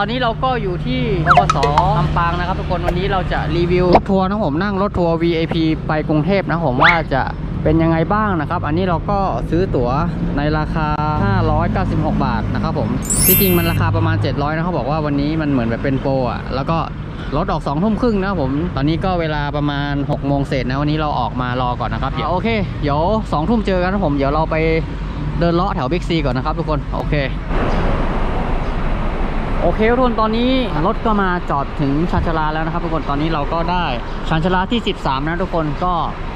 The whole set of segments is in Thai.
ตอนนี้เราก็อยู่ที่บกสลำปางนะครับทุกคนวันนี้เราจะรีวิวรถทัวร์นะผมนั่งรถทัวร์ VIP ไปกรุงเทพนะผมว่าจะเป็นยังไงบ้างนะครับ อันนี้เราก็ซื้อตั๋วในราคา 596 บาทนะครับผม ที่จริงมันราคาประมาณ 700นะเขาบอกว่าวันนี้มันเหมือนแบบเป็นโปรอะ แล้วก็รถออก2ทุ่มครึ่งนะผม ตอนนี้ก็เวลาประมาณ6โมงเสร็จนะ วันนี้เราออกมารอก่อนนะครับ เดี๋ยวโอเค เดี๋ยว2ทุ่มเจอกันนะผม เดี๋ยวเราไปเดินเลาะแถวบิ๊กซีก่อนนะครับทุกคน โอเค อเคทุกคนตอนนี้รถก็มาจอดถึงชานชาลาแล้วนะครับทุกคนตอนนี้เราก็ได้ชานชาลาที่ 13 นะทุกคนก็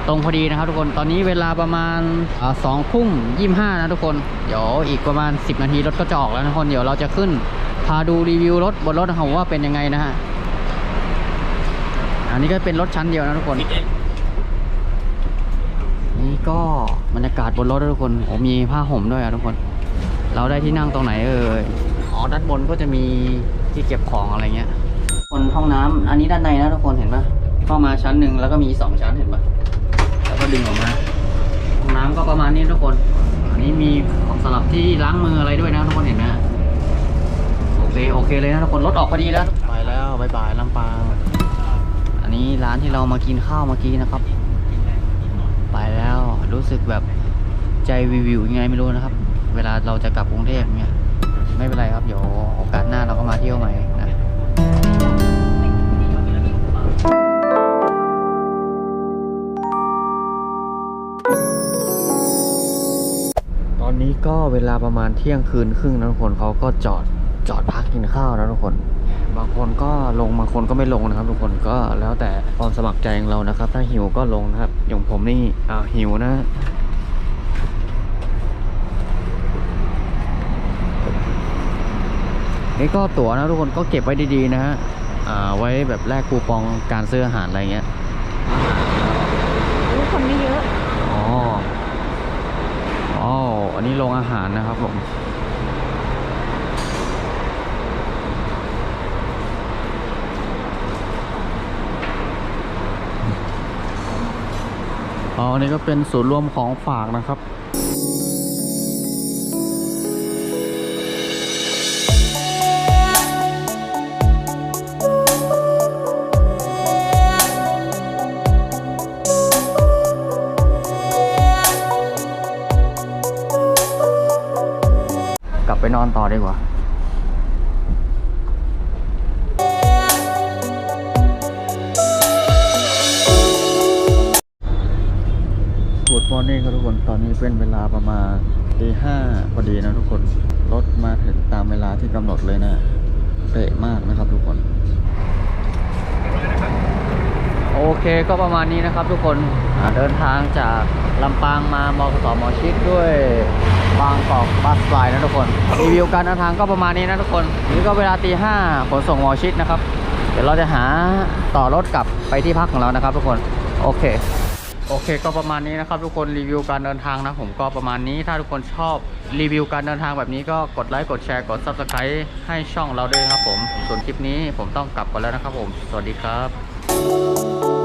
ตรงพอดีนะครับทุกคนตอนนี้เวลาประมาณสองทุ่มยี่ห้านะทุกคนเดี๋ยวอีกประมาณ 10 นาทีรถก็จะออกแล้วนะทุกคนเดี๋ยวเราจะขึ้นพาดูรีวิวรถบนรถนะครับว่าเป็นยังไงนะฮะอันนี้ก็เป็นรถชั้นเดียวนะทุกคนนี่ก็บรรยากาศบนรถนะทุกคนโอ้มีผ้าห่มด้วยอะทุกคน เราได้ที่นั่งตรงไหนเอ่ย อ๋อด้านบนก็จะมีที่เก็บของอะไรเงี้ยบนห้องน้ำอันนี้ด้านในนะทุกคนเห็นปะเข้ามาชั้นหนึ่งแล้วก็มีสองชั้นเห็นปะแล้วก็ดึงออกมาห้องน้ำก็ประมาณนี้ทุกคน อันนี้มีของสำหรับที่ล้างมืออะไรด้วยนะทุกคนเห็นไหมโอเคโอเคเลยนะทุกคนรถออกพอดีแล้วไปแล้วบายบายลำปางอันนี้ร้านที่เรามากินข้าวเมื่อกี้นะครับ ไปแล้วรู้สึกแบบใจวิววิวยังไงไม่รู้นะครับ เวลาเราจะกลับกรุงเทพเนี่ย ไม่เป็นไรครับ เดี๋ยวโอกาสหน้าเราก็มาเที่ยวใหม่นะตอนนี้ก็เวลาประมาณเที่ยงคืนครึ่งนะทุกคนเขาก็จอดจอดพักกินข้าวนะทุกคน บางคนก็ลงบางคนก็ไม่ลงนะครับ ทุกคนก็แล้วแต่ความสมัครใจของเรานะครับ ถ้าหิวก็ลงนะครับอย่างผมนี่อ่าหิวนะ นี่ก็ตั๋วนะทุกคนก็เก็บไว้ดีๆนะฮะอ่าไว้แบบแลกคูปองการซื้ออาหารอะไรเงี้ยรู้คนไม่เยอะ อ๋อ อ๋อ อันนี้โรงอาหารนะครับผมอ๋อ อันนี้ก็เป็นศูนย์รวมของฝากนะครับ ไปนอนต่อดีกว่ากูดมอร์นิ่งครับทุกคน ตอนนี้เป็นเวลาประมาณตีห้าพอดีนะทุกคน รถมาถึงตามเวลาที่กำหนดเลยนะเป๊ะมากนะครับทุกคน โอเคก็ประมาณนี้นะครับทุกคนเดินทางจากลำปางมามอกสมอชิดด้วย บางกอกบัสไลน์นะทุกคนรีวิวการเดินทางก็ประมาณนี้นะทุกคนนี่ก็เวลาตีห้าขนส่งมอชิดนะครับ เดี๋ยวเราจะหาต่อรถกลับไปที่พักของเรานะครับ ทุกคนโอเคโอเคก็ประมาณนี้นะครับ ทุกคนรีวิวการเดินทางนะผมก็ประมาณนี้ถ้าทุกคนชอบรีวิวการเดินทางแบบนี้ก็กดไลค์กดแชร์กด subscribe ให้ช่องเราด้วยครับผมส่วนคลิปนี้ผมต้องกลับก่อนแล้วนะครับผม สวัสดีครับ